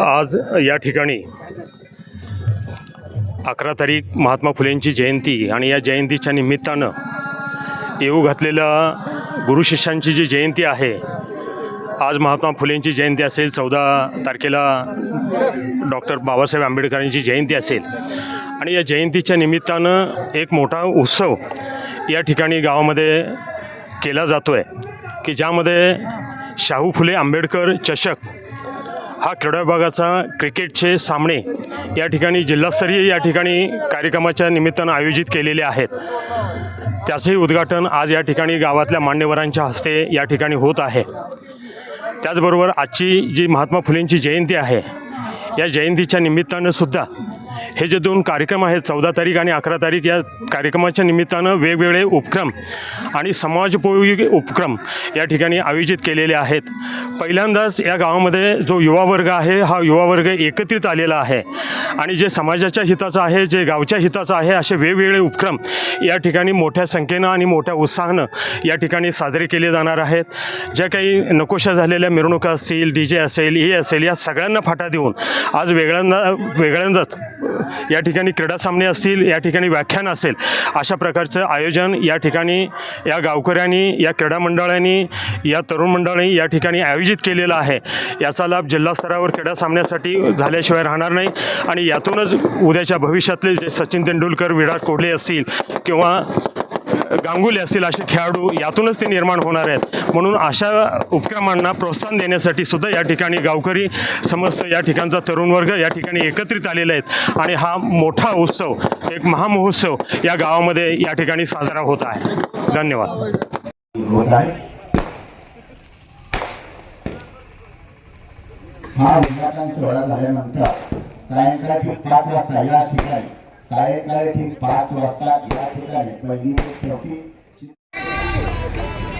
आज या ठिकाणी अकरा तारीख महात्मा फुलेंची जयंती आणि या जयंतीच्या निमित्तानं येऊ घातलेल्या गुरुशिष्यांची जी जयंती आहे आज महात्मा फुलेंची जयंती असेल चौदा तारखेला डॉक्टर बाबासाहेब आंबेडकरांची जयंती असेल. आणि या जयंतीच्या निमित्तानं एक मोठा उत्सव या ठिकाणी गावामध्ये केला जातो आहे की ज्यामध्ये शाहू फुले आंबेडकर चषक हा क्रीडा विभागाचा क्रिकेटचे सामने या ठिकाणी जिल्हास्तरीय या ठिकाणी कार्यक्रमाच्या निमित्तानं आयोजित केलेले आहेत. त्याचंही उद्घाटन आज या ठिकाणी गावातल्या मान्यवरांच्या हस्ते या ठिकाणी होत आहे. त्याचबरोबर आजची जी महात्मा फुलेंची जयंती आहे या जयंतीच्या निमित्तानं सुद्धा हे जे दोन कार्यक्रम आहेत चौदा तारीख आणि अकरा तारीख या कार्यक्रमाच्या निमित्तानं वेगवेगळे उपक्रम आणि समाजोपयोगी उपक्रम या ठिकाणी आयोजित केलेले आहेत. पहिल्यांदाच या गावामध्ये जो युवा वर्ग आहे हा युवा वर्ग एकत्रित आलेला आहे. आणि जे समाजाच्या हिताचं आहे जे गावच्या हिताचं आहे असे वेगवेगळे उपक्रम या ठिकाणी मोठ्या संख्येनं आणि मोठ्या उत्साहानं या ठिकाणी साजरे केले जाणार आहेत. ज्या काही नकोशा झालेल्या मिरवणुका असतील डी जे असेल हे असेल या सगळ्यांना फाटा देऊन आज वेगळ्यांदा वेगळ्यांदाच या ठिकाणी क्रीडा सामने असतील या ठिकाणी व्याख्यान असेल अशा प्रकारचं आयोजन या ठिकाणी या गावकऱ्यांनी या क्रीडा मंडळांनी या तरुण मंडळांनी या ठिकाणी आयोजित केलेला आहे. याचा लाभ जिल्हा स्तरावर क्रीडा सामन्यासाठी झाल्याशिवाय राहणार नाही आणि यातूनच उद्याच्या भविष्यातले जे सचिन तेंडुलकर विराट कोहली असतील किंवा गांगुली असतील असे खेळाडू यातूनच ते निर्माण होणार आहेत. म्हणून अशा उपक्रमांना प्रोत्साहन देण्यासाठी सुद्धा या ठिकाणी गावकरी समस्त या ठिकाणचा तरुण वर्ग या ठिकाणी एकत्रित आलेले आहेत. आणि हा मोठा उत्सव एक महामहोत्सव या गावामध्ये या ठिकाणी साजरा होत आहे. धन्यवाद. हा उद्घाटन सोहळा झाल्यानंतर सायंकाळी ठीक पाच वाजता या ठिकाणी सायंकाळी ठीक पाच वाजता या ठिकाणी पहिली ते